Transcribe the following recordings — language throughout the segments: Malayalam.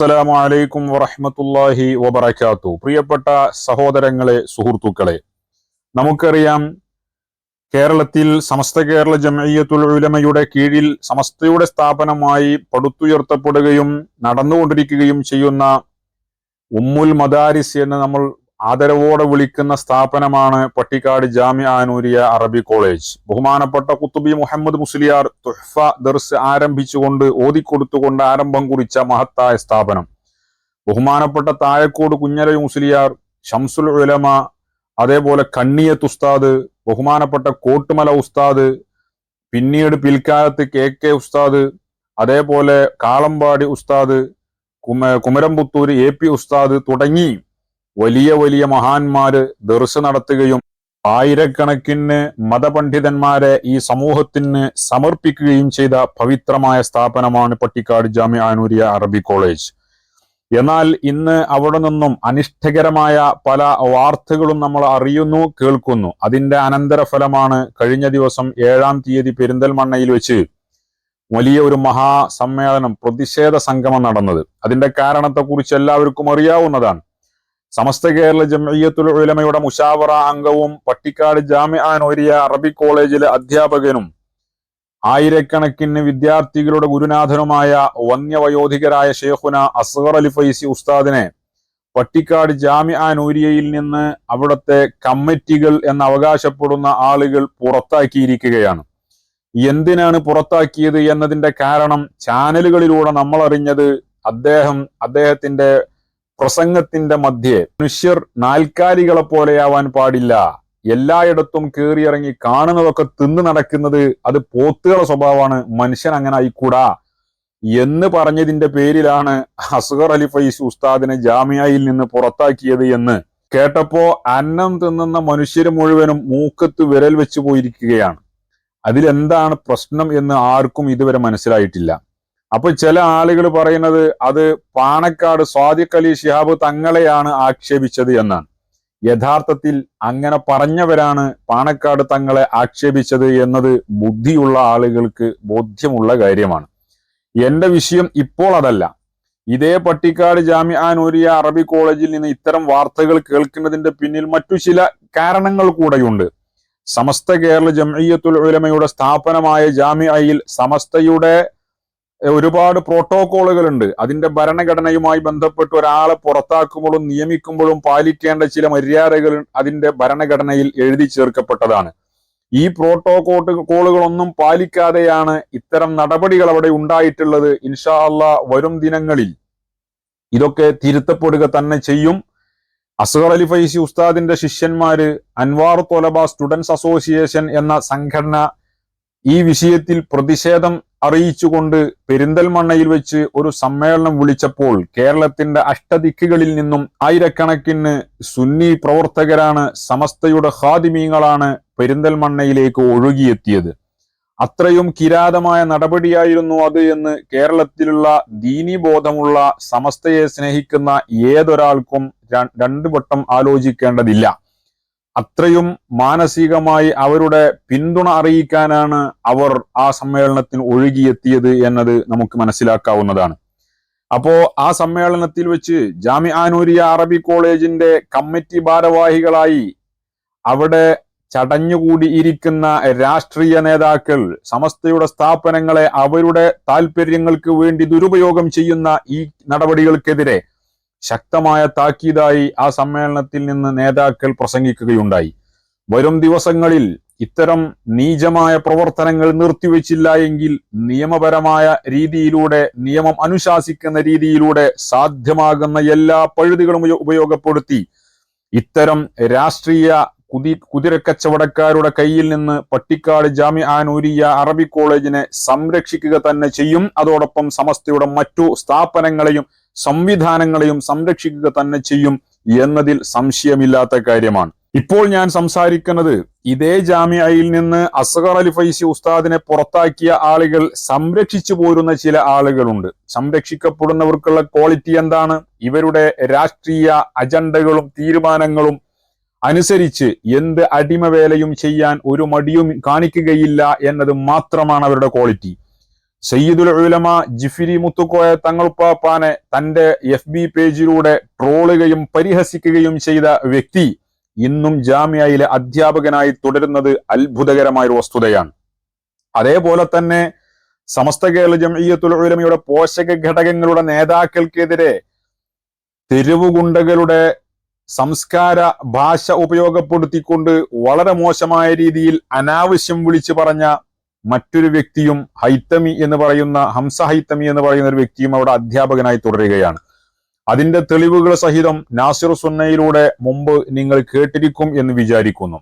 അസ്സലാമു അലൈക്കും വറഹ്മത്തുള്ളാഹി വബറകാത്തു പ്രിയപ്പെട്ട സഹോദരങ്ങളെ സുഹൃത്തുക്കളെ നമുക്കറിയാം കേരളത്തിൽ സമസ്ത കേരള ജമയ്യത്തുൽ ഉലമയുടെ കീഴിൽ സമസ്തയുടെ സ്ഥാപനമായി പടുത്തുയർത്തപ്പെടുകയും നടന്നുകൊണ്ടിരിക്കുകയും ചെയ്യുന്ന ഉമ്മുൽ മദാരിസ് എന്ന് നമ്മൾ ആദരവോടെ വിളിക്കുന്ന സ്ഥാപനമാണ് പട്ടിക്കാട് ജാമ്യ ആനൂരിയ അറബി കോളേജ്. ബഹുമാനപ്പെട്ട കുത്തുബി മുഹമ്മദ് മുസ്ലിയാർ തുഹ്ഫ ദർസ് ആരംഭിച്ചുകൊണ്ട് ഓതിക്കൊടുത്തുകൊണ്ട് ആരംഭം കുറിച്ച മഹത്തായ സ്ഥാപനം. ബഹുമാനപ്പെട്ട താഴക്കോട് കുഞ്ഞലയ മുസ്ലിയാർ ഷംസുൽ ഉലമ അതേപോലെ കണ്ണിയത്ത് ഉസ്താദ് ബഹുമാനപ്പെട്ട കോട്ടുമല ഉസ്താദ് പിന്നീട് പിൽക്കാലത്ത് കെ കെ ഉസ്താദ് അതേപോലെ കാളമ്പാടി ഉസ്താദ് കുമ കുമരംപുത്തൂർ എ പി ഉസ്താദ് തുടങ്ങി. വലിയ വലിയ മഹാന്മാര് ദർശ നടത്തുകയും ആയിരക്കണക്കിന് മതപണ്ഡിതന്മാരെ ഈ സമൂഹത്തിന് സമർപ്പിക്കുകയും ചെയ്ത പവിത്രമായ സ്ഥാപനമാണ് പട്ടിക്കാട് ജാമ്യ ആനൂരിയ അറബി കോളേജ്. എന്നാൽ ഇന്ന് അവിടെ നിന്നും അനിഷ്ടകരമായ പല വാർത്തകളും നമ്മൾ അറിയുന്നു കേൾക്കുന്നു. അതിന്റെ അനന്തരഫലമാണ് കഴിഞ്ഞ ദിവസം ഏഴാം തീയതി പെരിന്തൽമണ്ണയിൽ വെച്ച് വലിയ ഒരു മഹാസമ്മേളനം പ്രതിഷേധ സംഗമം നടന്നത്. അതിന്റെ കാരണത്തെക്കുറിച്ച് എല്ലാവർക്കും അറിയാവുന്നതാണ്. സമസ്ത കേരള ജംഇയ്യത്തുൽ ഉലമയുടെ മുഷാവറ അംഗവും പട്ടിക്കാട് ജാമ്യ നോരിയ അറബി കോളേജിലെ അധ്യാപകനും ആയിരക്കണക്കിന് വിദ്യാർത്ഥികളുടെ ഗുരുനാഥനുമായ വന്യവയോധികരായ ഷേഖുന അസ്ഹർ അലി ഫൈസി ഉസ്താദിനെ പട്ടിക്കാട് ജാമ്യ നൂരിയയിൽ നിന്ന് അവിടുത്തെ കമ്മിറ്റികൾ എന്ന് അവകാശപ്പെടുന്ന ആളുകൾ പുറത്താക്കിയിരിക്കുകയാണ്. എന്തിനാണ് പുറത്താക്കിയത് എന്നതിന്റെ കാരണം ചാനലുകളിലൂടെ നമ്മൾ അറിഞ്ഞത് അദ്ദേഹം അദ്ദേഹത്തിന്റെ പ്രസംഗത്തിന്റെ മധ്യേ മനുഷ്യർ നാൽക്കാലികളെ പോലെയാവാൻ പാടില്ല. എല്ലായിടത്തും കയറിയിറങ്ങി കാണുന്നതൊക്കെ തിന്നു നടക്കുന്നത് അത് പോത്തുകളെ സ്വഭാവമാണ്. മനുഷ്യൻ അങ്ങനെ ആയിക്കൂടാ. എന്ന് പറഞ്ഞതിന്റെ പേരിലാണ് അസ്ഗർ അലി ഫൈസ് ഉസ്താദിനെ ജാമ്യയിൽ നിന്ന് പുറത്താക്കിയത് എന്ന്. കേട്ടപ്പോ അന്നം തിന്നുന്ന മനുഷ്യർ മുഴുവനും മൂക്കത്ത് വിരൽ വെച്ചു പോയിരിക്കുകയാണ്. അതിലെന്താണ് പ്രശ്നം എന്ന് ആർക്കും ഇതുവരെ മനസ്സിലായിട്ടില്ല. അപ്പൊ ചില ആളുകൾ പറയുന്നത് അത് പാണക്കാട് സ്വാദിഖ് അലി ഷിഹാബ് തങ്ങളെയാണ് ആക്ഷേപിച്ചത് എന്നാണ്. യഥാർത്ഥത്തിൽ അങ്ങനെ പറഞ്ഞവരാണ് പാണക്കാട് തങ്ങളെ ആക്ഷേപിച്ചത് എന്നത് ബുദ്ധിയുള്ള ആളുകൾക്ക് ബോധ്യമുള്ള കാര്യമാണ്. എന്റെ വിഷയം ഇപ്പോൾ അതല്ല. ഇതേ പട്ടിക്കാട് ജാമ്യ നൂരിയ അറബി കോളേജിൽ നിന്ന് ഇത്തരം വാർത്തകൾ കേൾക്കുന്നതിന്റെ പിന്നിൽ മറ്റു ചില കാരണങ്ങൾ കൂടെയുണ്ട്. സമസ്ത കേരള ജംഇയ്യത്തുൽ ഉലമയുടെ സ്ഥാപനമായ ജാമ്യയിൽ സമസ്തയുടെ ഒരുപാട് പ്രോട്ടോകോളുകൾ ഉണ്ട് അതിന്റെ ഭരണഘടനയുമായി ബന്ധപ്പെട്ട് ഒരാളെ പുറത്താക്കുമ്പോഴും നിയമിക്കുമ്പോഴും പാലിക്കേണ്ട ചില മര്യാദകൾ അതിന്റെ ഭരണഘടനയിൽ എഴുതി ചേർക്കപ്പെട്ടതാണ്. ഈ പ്രോട്ടോകോട്ട് കോളുകളൊന്നും പാലിക്കാതെയാണ് ഇത്തരം നടപടികൾ അവിടെ ഉണ്ടായിട്ടുള്ളത്. ഇൻഷാ അള്ളാ വരും ദിനങ്ങളിൽ ഇതൊക്കെ തിരുത്തപ്പെടുക തന്നെ ചെയ്യും. അസ്ഹർ അലി ഫൈസി ഉസ്താദിന്റെ ശിഷ്യന്മാര് അൻവാർ തൊലബ സ്റ്റുഡൻസ് അസോസിയേഷൻ എന്ന സംഘടന ഈ വിഷയത്തിൽ പ്രതിഷേധം അറിയിച്ചുകൊണ്ട് പെരിന്തൽമണ്ണയിൽ വെച്ച് ഒരു സമ്മേളനം വിളിച്ചപ്പോൾ കേരളത്തിന്റെ അഷ്ടദിക്കുകളിൽ നിന്നും ആയിരക്കണക്കിന് സുന്നി പ്രവർത്തകരാണ് സമസ്തയുടെ ഹാദിമീങ്ങളാണ് പെരിന്തൽമണ്ണയിലേക്ക് ഒഴുകിയെത്തിയത്. അത്രയും കിരാതമായ നടപടിയായിരുന്നു അത് എന്ന് കേരളത്തിലുള്ള ദീനീബോധമുള്ള സമസ്തയെ സ്നേഹിക്കുന്ന ഏതൊരാൾക്കും രണ്ടു വട്ടം ആലോചിക്കേണ്ടതില്ല. അത്രയും മാനസികമായി അവരുടെ പിന്തുണ അറിയിക്കാനാണ് അവർ ആ സമ്മേളനത്തിൽ ഒഴുകിയെത്തിയത് എന്നത് നമുക്ക് മനസ്സിലാക്കാവുന്നതാണ്. അപ്പോ ആ സമ്മേളനത്തിൽ വെച്ച് ജാമി ആനൂരിയ അറബി കോളേജിന്റെ കമ്മിറ്റി ഭാരവാഹികളായി അവിടെ ചടഞ്ഞുകൂടി ഇരിക്കുന്ന രാഷ്ട്രീയ നേതാക്കൾ സമസ്തയുടെ സ്ഥാപനങ്ങളെ അവരുടെ താല്പര്യങ്ങൾക്ക് വേണ്ടി ദുരുപയോഗം ചെയ്യുന്ന ഈ നടപടികൾക്കെതിരെ ശക്തമായ താക്കീതായി ആ സമ്മേളനത്തിൽ നിന്ന് നേതാക്കൾ പ്രസംഗിക്കുകയുണ്ടായി. വരും ദിവസങ്ങളിൽ ഇത്തരം നീചമായ പ്രവർത്തനങ്ങൾ നിർത്തിവെച്ചില്ല എങ്കിൽ നിയമപരമായ രീതിയിലൂടെ നിയമം അനുശാസിക്കുന്ന രീതിയിലൂടെ സാധ്യമാകുന്ന എല്ലാ പഴുതുകളും ഉപയോഗപ്പെടുത്തി ഇത്തരം രാഷ്ട്രീയ കുതി കുതിരക്കച്ചവടക്കാരുടെ കയ്യിൽ നിന്ന് പട്ടിക്കാട് ജാമ്യ ആനൂരിയ അറബി കോളേജിനെ സംരക്ഷിക്കുക തന്നെ ചെയ്യും. അതോടൊപ്പം സമസ്തയുടെ മറ്റു സ്ഥാപനങ്ങളെയും സംവിധാനങ്ങളെയും സംരക്ഷിക്കുക തന്നെ ചെയ്യും എന്നതിൽ സംശയമില്ലാത്ത കാര്യമാണ്. ഇപ്പോൾ ഞാൻ സംസാരിക്കുന്നത് ഇതേ ജാമ്യയിൽ നിന്ന് അസഗർ അലി ഫൈസി ഉസ്താദിനെ പുറത്താക്കിയ ആളുകൾ സംരക്ഷിച്ചു പോരുന്ന ചില ആളുകളുണ്ട്. സംരക്ഷിക്കപ്പെടുന്നവർക്കുള്ള ക്വാളിറ്റി എന്താണ്? ഇവരുടെ രാഷ്ട്രീയ അജണ്ടകളും തീരുമാനങ്ങളും അനുസരിച്ച് എന്ത് അടിമവേലയും ചെയ്യാൻ ഒരു മടിയും കാണിക്കുകയില്ല എന്നത് മാത്രമാണ് അവരുടെ ക്വാളിറ്റി സയ്യിദുൽ ഉലമ ജിഫിരി മുത്തുക്കോയ തങ്ങളുപ്പാപ്പാനെ തന്റെ എഫ് ബി പേജിലൂടെ ട്രോളുകയും പരിഹസിക്കുകയും ചെയ്ത വ്യക്തി ഇന്നും ജാമ്യയിലെ അധ്യാപകനായി തുടരുന്നത് അത്ഭുതകരമായ ഒരു വസ്തുതയാണ്. അതേപോലെ തന്നെ സമസ്ത കേരള ജംഇയ്യത്തുൽ ഉലമയുടെ പോഷക ഘടകങ്ങളുടെ നേതാക്കൾക്കെതിരെ തെരുവുകുണ്ടകളുടെ സംസ്കാര ഭാഷ ഉപയോഗപ്പെടുത്തിക്കൊണ്ട് വളരെ മോശമായ രീതിയിൽ അനാവശ്യം വിളിച്ചു പറഞ്ഞ മറ്റൊരു വ്യക്തിയും ഹൈത്തമി എന്ന് പറയുന്ന ഹംസ ഹൈത്തമി എന്ന് പറയുന്ന ഒരു വ്യക്തിയും അവിടെ അധ്യാപകനായി തുടരുകയാണ്. അതിന്റെ തെളിവുകൾ സഹിതം നാസിർ സുന്നയിലൂടെ മുമ്പ് നിങ്ങൾ കേട്ടിരിക്കും എന്ന് വിചാരിക്കുന്നു.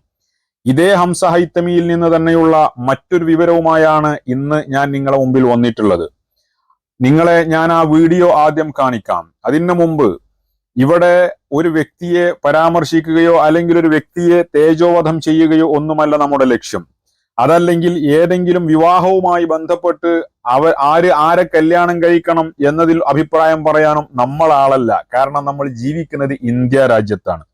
ഇതേ ഹംസ ഹൈത്തമിയിൽ നിന്ന് തന്നെയുള്ള മറ്റൊരു വിവരവുമായാണ് ഇന്ന് ഞാൻ നിങ്ങളെ മുമ്പിൽ വന്നിട്ടുള്ളത്. നിങ്ങളെ ഞാൻ ആ വീഡിയോ ആദ്യം കാണിക്കാം. അതിനു മുമ്പ് ഇവിടെ ഒരു വ്യക്തിയെ പരാമർശിക്കുകയോ അല്ലെങ്കിൽ ഒരു വ്യക്തിയെ തേജോവധം ചെയ്യുകയോ ഒന്നുമല്ല നമ്മുടെ ലക്ഷ്യം. അതല്ലെങ്കിൽ ഏതെങ്കിലും വിവാഹവുമായി ബന്ധപ്പെട്ട് അവ ആര് ആരെ കല്യാണം കഴിക്കണം എന്നതിൽ അഭിപ്രായം പറയാനും നമ്മൾ ആളല്ല. കാരണം നമ്മൾ ജീവിക്കുന്നത് ഇന്ത്യ രാജ്യത്താണ്.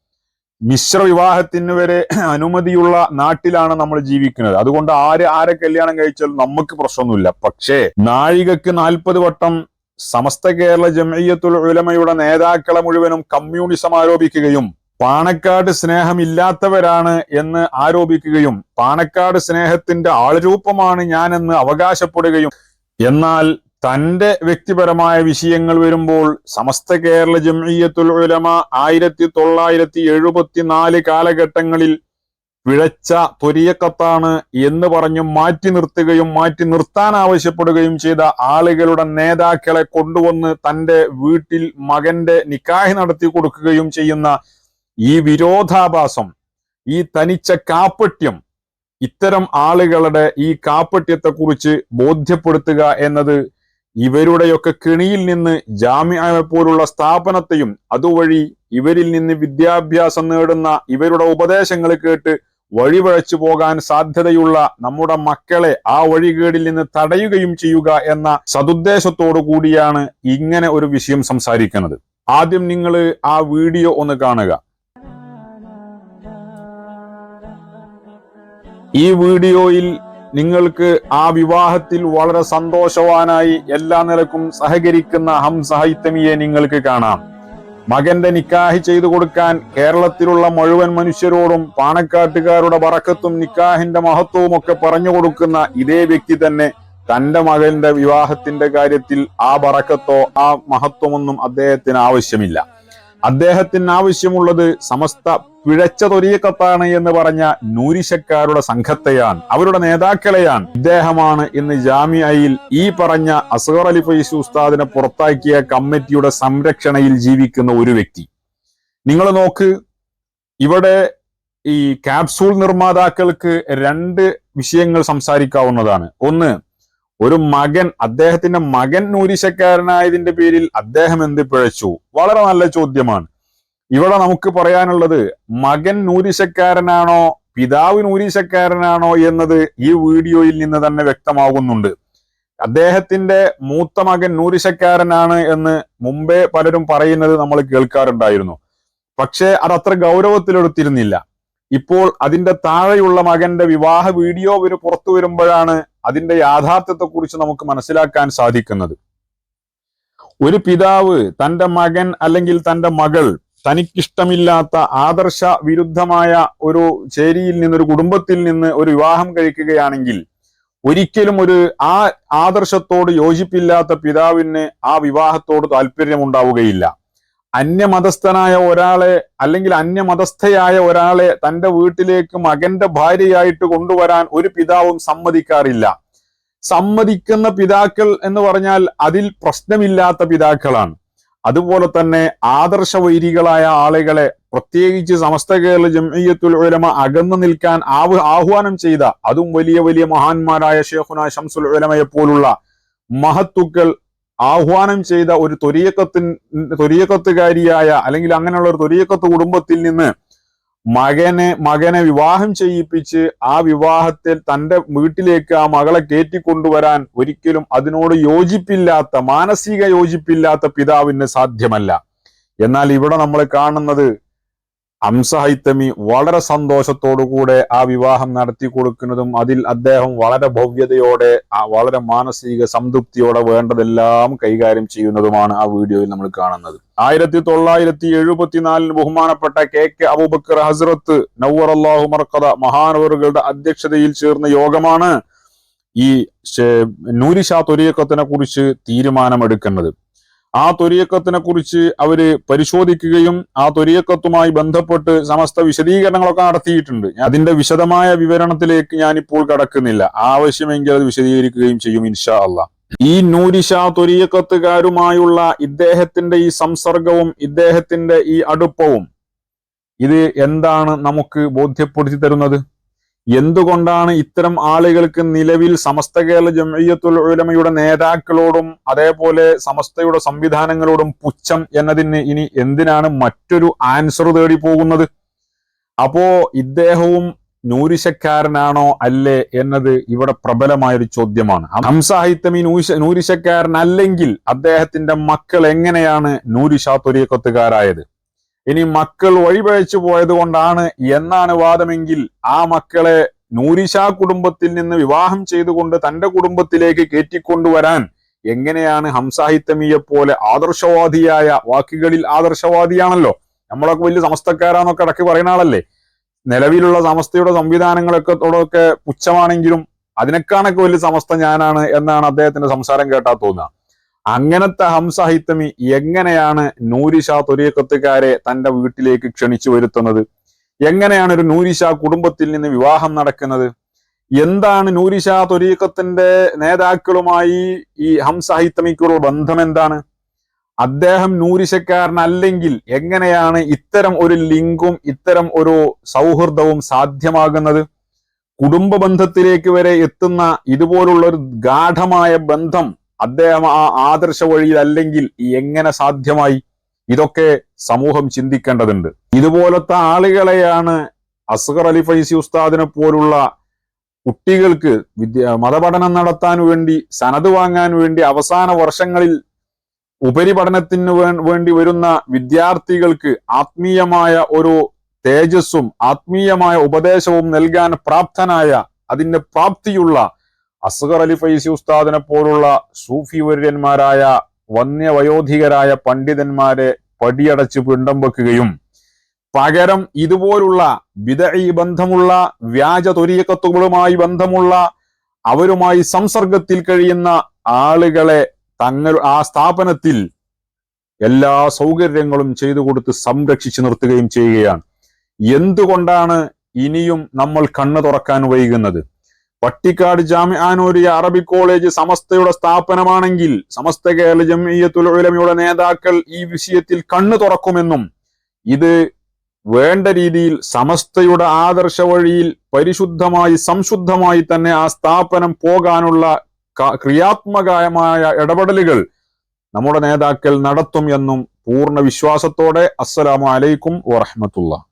മിശ്ര വിവാഹത്തിന് വരെ അനുമതിയുള്ള നാട്ടിലാണ് നമ്മൾ ജീവിക്കുന്നത്. അതുകൊണ്ട് ആര് ആരെ കല്യാണം കഴിച്ചാലും നമുക്ക് പ്രശ്നമൊന്നുമില്ല. പക്ഷേ നാഴികക്ക് നാൽപ്പത് വട്ടം സമസ്ത കേരള ജമയ്യത്തുൽ ഉലമയുടെ നേതാക്കളെ മുഴുവനും കമ്മ്യൂണിസം ആരോപിക്കുകയും പാണക്കാട് സ്നേഹമില്ലാത്തവരാണ് എന്ന് ആരോപിക്കുകയും പാണക്കാട് സ്നേഹത്തിന്റെ ആൾരൂപമാണ് ഞാനെന്ന് അവകാശപ്പെടുകയും എന്നാൽ തന്റെ വ്യക്തിപരമായ വിഷയങ്ങൾ വരുമ്പോൾ സമസ്ത കേരള ജംഇയ്യത്തുൽ ഉലമ ആയിരത്തി തൊള്ളായിരത്തി എഴുപത്തിനാല് കാലഘട്ടങ്ങളിൽ പിഴച്ച തൊരിയക്കത്താണ് എന്ന് പറഞ്ഞു മാറ്റി നിർത്തുകയും മാറ്റി നിർത്താൻ ആവശ്യപ്പെടുകയും ചെയ്ത ആളുകളുടെ നേതാക്കളെ കൊണ്ടുവന്ന് തന്റെ വീട്ടിൽ മകന്റെ നിക്കാഹി നടത്തി കൊടുക്കുകയും ചെയ്യുന്ന ഈ വിരോധാഭാസം ഈ തനിച്ച കാപ്പട്യം ഇത്തരം ആളുകളുടെ ഈ കാപ്പട്യത്തെ കുറിച്ച് ബോധ്യപ്പെടുത്തുക എന്നത് ഇവരുടെയൊക്കെ കെണിയിൽ നിന്ന് ജാമ്യ പോലുള്ള സ്ഥാപനത്തെയും അതുവഴി ഇവരിൽ നിന്ന് വിദ്യാഭ്യാസം നേടുന്ന ഇവരുടെ ഉപദേശങ്ങൾ കേട്ട് വഴിവഴച്ചു പോകാൻ സാധ്യതയുള്ള നമ്മുടെ മക്കളെ ആ വഴികേടിൽ നിന്ന് തടയുകയും ചെയ്യുക എന്ന സതുദ്ദേശത്തോടു കൂടിയാണ് ഇങ്ങനെ ഒരു വിഷയം സംസാരിക്കുന്നത്. ആദ്യം നിങ്ങൾ ആ വീഡിയോ ഒന്ന് കാണുക. ഈ വീഡിയോയിൽ നിങ്ങൾക്ക് ആ വിവാഹത്തിൽ വളരെ സന്തോഷവാനായി എല്ലാ നിലക്കും സഹകരിക്കുന്ന ഹംസ ഹൈത്തമിയെ നിങ്ങൾക്ക് കാണാം. മകന്റെ നിക്കാഹി ചെയ്തു കൊടുക്കാൻ കേരളത്തിലുള്ള മുഴുവൻ മനുഷ്യരോടും പാണക്കാട്ടുകാരുടെ വറക്കത്തും നിക്കാഹിന്റെ മഹത്വവും ഒക്കെ പറഞ്ഞു കൊടുക്കുന്ന ഇതേ വ്യക്തി തന്നെ തന്റെ മകന്റെ വിവാഹത്തിന്റെ കാര്യത്തിൽ ആ വറക്കത്തോ ആ മഹത്വമൊന്നും അദ്ദേഹത്തിന് ആവശ്യമില്ല. അദ്ദേഹത്തിന് ആവശ്യമുള്ളത് സമസ്ത പിഴച്ച തൊരിയക്കത്താണ് എന്ന് പറഞ്ഞ നൂരിശക്കാരുടെ സംഘത്തെയാണ് അവരുടെ നേതാക്കളെയാണ് ഇദ്ദേഹമാണ് ഇന്ന് ജാമ്യയിൽ ഈ പറഞ്ഞ അസഹർ അലി ഫൈസ് ഉസ്താദിനെ പുറത്താക്കിയ കമ്മിറ്റിയുടെ സംരക്ഷണയിൽ ജീവിക്കുന്ന ഒരു വ്യക്തി. നിങ്ങൾ നോക്ക് ഇവിടെ ഈ ക്യാപ്സൂൾ നിർമ്മാതാക്കൾക്ക് രണ്ട് വിഷയങ്ങൾ സംസാരിക്കാവുന്നതാണ്. ഒന്ന് ഒരു മകൻ അദ്ദേഹത്തിന്റെ മകൻ നൂരിശക്കാരനായതിന്റെ പേരിൽ അദ്ദേഹം എന്ത് പിഴച്ചു? വളരെ നല്ല ചോദ്യമാണ്. ഇവിടെ നമുക്ക് പറയാനുള്ളത് മകൻ നൂരിശക്കാരനാണോ പിതാവ് നൂരിശക്കാരനാണോ എന്നത് ഈ വീഡിയോയിൽ നിന്ന് തന്നെ വ്യക്തമാകുന്നുണ്ട്. അദ്ദേഹത്തിന്റെ മൂത്ത മകൻ നൂരിശക്കാരനാണ് എന്ന് മുമ്പേ പലരും പറയുന്നത് നമ്മൾ കേൾക്കാറുണ്ടായിരുന്നു. പക്ഷേ അതത്ര ഗൗരവത്തിലെടുത്തിരുന്നില്ല. ഇപ്പോൾ അതിന്റെ താഴെയുള്ള മകന്റെ വിവാഹ വീഡിയോ ഒരു പുറത്തു വരുമ്പോഴാണ് അതിന്റെ യാഥാർത്ഥ്യത്തെ കുറിച്ച് നമുക്ക് മനസ്സിലാക്കാൻ സാധിക്കുന്നത്. ഒരു പിതാവ് തന്റെ മകൻ അല്ലെങ്കിൽ തന്റെ മകൾ തനിക്കിഷ്ടമില്ലാത്ത ആദർശ വിരുദ്ധമായ ഒരു ചേരിയിൽ നിന്ന് ഒരു കുടുംബത്തിൽ നിന്ന് ഒരു വിവാഹം കഴിക്കുകയാണെങ്കിൽ ഒരിക്കലും ഒരു ആ ആദർശത്തോട് യോജിപ്പില്ലാത്ത പിതാവിന് ആ വിവാഹത്തോട് താല്പര്യമുണ്ടാവുകയില്ല. അന്യമതസ്ഥനായ ഒരാളെ അല്ലെങ്കിൽ അന്യമതസ്ഥയായ ഒരാളെ തന്റെ വീട്ടിലേക്ക് മകന്റെ ഭാര്യയായിട്ട് കൊണ്ടുവരാൻ ഒരു പിതാവും സമ്മതിക്കാറില്ല. സമ്മതിക്കുന്ന പിതാക്കൾ എന്ന് പറഞ്ഞാൽ അതിൽ പ്രശ്നമില്ലാത്ത പിതാക്കളാണ്. അതുപോലെ തന്നെ ആദർശ വൈരികളായ ആളുകളെ പ്രത്യേകിച്ച് സമസ്ത കേരള ജംഇയ്യത്തുൽ ഉലമ അകന്നു നിൽക്കാൻ ആവ് ആഹ്വാനം ചെയ്ത അതും വലിയ വലിയ മഹാന്മാരായ ഷേഖുന ഷംസുൽ ഉലമയെ പോലുള്ള മഹത്തുക്കൾ ആഹ്വാനം ചെയ്ത ഒരു തൊരിയക്കത്തിൻ തൊരിയക്കത്തുകാരിയായ അല്ലെങ്കിൽ അങ്ങനെയുള്ള ഒരു തൊരിയക്കത്ത് കുടുംബത്തിൽ നിന്ന് മകനെ മകനെ വിവാഹം ചെയ്യിപ്പിച്ച് ആ വിവാഹത്തിൽ തന്റെ വീട്ടിലേക്ക് ആ മകളെ കയറ്റിക്കൊണ്ടുവരാൻ ഒരിക്കലും അതിനോട് യോജിപ്പില്ലാത്ത മാനസിക യോജിപ്പില്ലാത്ത പിതാവിന് സാധ്യമല്ല. എന്നാൽ ഇവിടെ നമ്മൾ കാണുന്നത് ഹൈത്തമി വളരെ സന്തോഷത്തോടുകൂടെ ആ വിവാഹം നടത്തി കൊടുക്കുന്നതും അതിൽ അദ്ദേഹം വളരെ ഭവ്യതയോടെ ആ വളരെ മാനസിക സംതൃപ്തിയോടെ വേണ്ടതെല്ലാം കൈകാര്യം ചെയ്യുന്നതുമാണ് ആ വീഡിയോയിൽ നമ്മൾ കാണുന്നത്. ആയിരത്തി തൊള്ളായിരത്തി എഴുപത്തിനാലിന് ബഹുമാനപ്പെട്ട കെ കെ അബൂബക്കർ ഹസ്രത്ത് നവർ അള്ളാഹു മർക്കത മഹാനവറുകളുടെ അധ്യക്ഷതയിൽ ചേർന്ന യോഗമാണ് ഈ നൂരിഷാ തൊരിയക്കത്തിനെ കുറിച്ച് തീരുമാനമെടുക്കുന്നത്. ആ തൊരിയക്കത്തിനെ കുറിച്ച് അവർ പരിശോധിക്കുകയും ആ തൊരിയക്കത്തുമായി ബന്ധപ്പെട്ട് സമസ്ത വിശദീകരണങ്ങളൊക്കെ നടത്തിയിട്ടുണ്ട്. അതിന്റെ വിശദമായ വിവരണത്തിലേക്ക് ഞാനിപ്പോൾ കടക്കുന്നില്ല. ആവശ്യമെങ്കിൽ അത് വിശദീകരിക്കുകയും ചെയ്യും ഇൻഷാ അല്ല ഈ നൂരിഷ തൊരിയക്കത്തുകാരുമായുള്ള ഇദ്ദേഹത്തിന്റെ ഈ സംസർഗവും ഇദ്ദേഹത്തിന്റെ ഈ അടുപ്പവും ഇത് എന്താണ് നമുക്ക് ബോധ്യപ്പെടുത്തി തരുന്നത്? എന്തുകൊണ്ടാണ് ഇത്തരം ആളുകൾക്ക് നിലവിൽ സമസ്ത കേരള ജമയ്യത്തുൽ ഉലമയുടെ നേതാക്കളോടും അതേപോലെ സമസ്തയുടെ സംവിധാനങ്ങളോടും പുച്ഛം എന്നതിന് ഇനി എന്തിനാണ് മറ്റൊരു ആൻസർ തേടി പോകുന്നത്? അപ്പോ ഇദ്ദേഹവും നൂരിശക്കാരനാണോ അല്ലേ എന്നത് ഇവിടെ പ്രബലമായ ഒരു ചോദ്യമാണ്. ഹംസാഹിത്തമി നൂരിശ നൂരിശക്കാരനല്ലെങ്കിൽ അദ്ദേഹത്തിന്റെ മക്കൾ എങ്ങനെയാണ് നൂരിഷാ തൊരിയക്കൊത്തുകാരായത് ഇനി മക്കൾ വഴിപഴച്ചു പോയത് കൊണ്ടാണ് എന്നാണ് വാദമെങ്കിൽ ആ മക്കളെ നൂരിഷാ കുടുംബത്തിൽ നിന്ന് വിവാഹം ചെയ്തുകൊണ്ട് തന്റെ കുടുംബത്തിലേക്ക് കയറ്റിക്കൊണ്ടുവരാൻ എങ്ങനെയാണ് ഹംസാഹിത്തമിയെ പോലെ ആദർശവാദിയായ വാക്കുകളിൽ ആദർശവാദിയാണല്ലോ? നമ്മളൊക്കെ വലിയ സമസ്തക്കാരാന്നൊക്കെ ഇടയ്ക്ക് പറയുന്ന ആളല്ലേ? നിലവിലുള്ള സമസ്തയുടെ സംവിധാനങ്ങളൊക്കെ തോടൊക്കെ പുച്ഛമാണെങ്കിലും അതിനേക്കാണൊക്കെ വലിയ സമസ്ത ഞാനാണ് എന്നാണ് അദ്ദേഹത്തിന്റെ സംസാരം കേട്ടാ തോന്നുക. അങ്ങനത്തെ ഹംസാഹിത്തമി എങ്ങനെയാണ് നൂരിഷാ തൊരിയക്കത്തുകാരെ തന്റെ വീട്ടിലേക്ക് ക്ഷണിച്ചു വരുത്തുന്നത്? എങ്ങനെയാണ് ഒരു നൂരിഷാ കുടുംബത്തിൽ നിന്ന് വിവാഹം നടക്കുന്നത്? എന്താണ് നൂരിഷാ തൊരീക്കത്തിന്റെ നേതാക്കളുമായി ഈ ഹംസാഹിത്തമിക്കുള്ള ബന്ധം എന്താണ്? അദ്ദേഹം നൂരിശക്കാരനല്ലെങ്കിൽ എങ്ങനെയാണ് ഇത്തരം ഒരു ലിങ്കും ഇത്തരം ഒരു സൗഹൃദവും സാധ്യമാകുന്നത്? കുടുംബ ബന്ധത്തിലേക്ക് വരെ എത്തുന്ന ഇതുപോലുള്ള ഒരു ഗാഠമായ ബന്ധം അദ്ദേഹം ആ ആദർശ വഴിയിൽ അല്ലെങ്കിൽ എങ്ങനെ സാധ്യമായി? ഇതൊക്കെ സമൂഹം ചിന്തിക്കേണ്ടതുണ്ട്. ഇതുപോലത്തെ ആളുകളെയാണ് അസ്ഹർ അലി ഫൈസി ഉസ്താദിനെ പോലുള്ള കുട്ടികൾക്ക് വിദ്യ മതപഠനം നടത്താൻ വേണ്ടി സനത് വാങ്ങാൻ വേണ്ടി അവസാന വർഷങ്ങളിൽ ഉപരിപഠനത്തിന് വേണ്ടി വരുന്ന വിദ്യാർത്ഥികൾക്ക് ആത്മീയമായ ഒരു തേജസ്സും ആത്മീയമായ ഉപദേശവും നൽകാൻ പ്രാപ്തനായ അതിന്റെ പ്രാപ്തിയുള്ള അസ്ഗർ അലി ഫൈസി ഉസ്താദിനെ പോലുള്ള സൂഫി വര്യന്മാരായ വന്യവയോധികരായ പണ്ഡിതന്മാരെ പടിയടച്ച് പിണ്ടം വെക്കുകയും പകരം ഇതുപോലുള്ള വിദഈ ബന്ധമുള്ള വ്യാജ തൊരിയക്കത്തുകളുമായി ബന്ധമുള്ള അവരുമായി സംസർഗത്തിൽ കഴിയുന്ന ആളുകളെ തങ്ങൾ ആ സ്ഥാപനത്തിൽ എല്ലാ സൗകര്യങ്ങളും ചെയ്തു കൊടുത്ത് സംരക്ഷിച്ചു നിർത്തുകയും ചെയ്യുകയാണ്. എന്തുകൊണ്ടാണ് ഇനിയും നമ്മൾ കണ്ണു തുറക്കാൻ വൈകുന്നത്? പട്ടിക്കാട് ജാമ്യാനൂരി അറബി കോളേജ് സമസ്തയുടെ സ്ഥാപനമാണെങ്കിൽ സമസ്ത കേരള ജമിയത്തുൽ ഉലമയുടെ നേതാക്കൾ ഈ വിഷയത്തിൽ കണ്ണു തുറക്കുമെന്നും ഇത് വേണ്ട രീതിയിൽ സമസ്തയുടെ ആദർശ വഴിയിൽ പരിശുദ്ധമായി സംശുദ്ധമായി തന്നെ ആ സ്ഥാപനം പോകാനുള്ള ക്രിയാത്മകമായ ഇടപെടലുകൾ നമ്മുടെ നേതാക്കൾ നടത്തും എന്നും പൂർണ വിശ്വാസത്തോടെ അസ്സലാമു അലൈക്കും വറഹ്മത്തുള്ളാഹി.